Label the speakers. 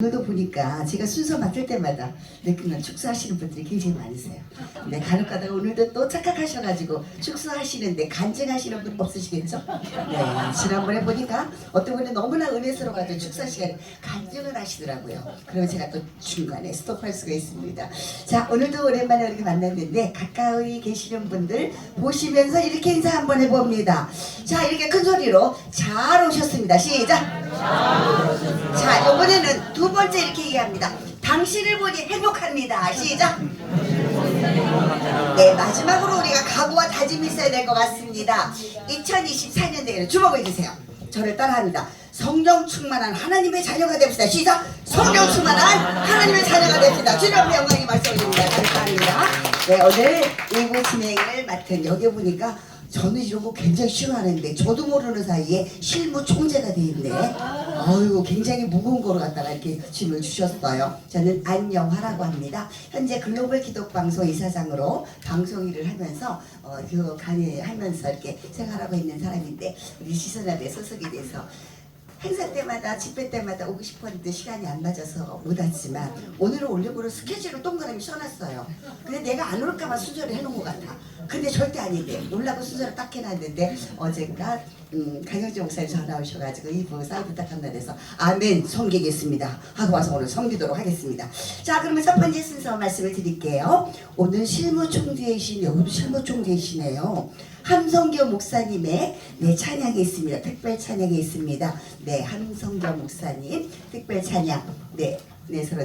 Speaker 1: 오늘도 보니까 제가 순서 맡을 때마다 내그날 축소하시는 분들이 굉장히 많으세요. 네, 간혹 가다가 오늘도 또 착각하셔가지고 축소하시는데 간증하시는 분 없으시겠죠? 네, 지난번에 보니까 어떤 분이 너무나 은혜스러워가지고 축소 시간에 간증을 하시더라고요. 그러면 제가 또 중간에 스톱할 수가 있습니다. 자, 오늘도 오랜만에 이렇게 만났는데 가까이 계시는 분들 보시면서 이렇게 인사 한번 해봅니다. 자, 이렇게 큰 소리로 잘 오셨습니다. 시작! 자, 이번에는 두 번째 이렇게 얘기합니다. 당신을 보니 행복합니다. 시작. 네, 마지막으로 우리가 각오와 다짐이 있어야 될 것 같습니다. 2024년대에는 주목해 주세요. 저를 따라합니다. 성령 충만한 하나님의 자녀가 됩시다. 시작. 성령 충만한 하나님의 자녀가 됩시다. 주님 앞에 영광이 말씀드립니다. 감사합니다. 네, 오늘 일부 진행을 맡은 여기 보니까 저는 이런 거 굉장히 싫어하는데 저도 모르는 사이에 실무 총재가 네. 어이구 굉장히 무거운 거로 갖다가 이렇게 짐을 주셨어요. 저는 안영화라고 합니다. 현재 글로벌 기독방송 이사장으로 방송 일을 하면서 어, 그 강의하면서 이렇게 생활하고 있는 사람인데 우리 시선합에 소속이 돼서 행사 때마다 집회 때마다 오고 싶었는데 시간이 안 맞아서 못 왔지만 오늘은 올려고로 스케줄을 동그라미 써놨어요. 근데 내가 안 올까봐 순서를 해놓은 것 같아. 근데 절대 아닌데 올라고 순서를 딱 해놨는데 어젠가 음, 강영재 목사님 전화 오셔가지고 이부 사인 부탁한다 그래서 아멘 섬기겠습니다 하고 와서 오늘 섬기도록 하겠습니다. 자 그러면 첫 번째 순서 말씀을 드릴게요. 오늘 실무총재이신 여기도 실무총재이시네요. 함성교 목사님의 네, 찬양이 있습니다. 특별 찬양이 있습니다. 네, 함성교 목사님 특별 찬양. 네, 네 서로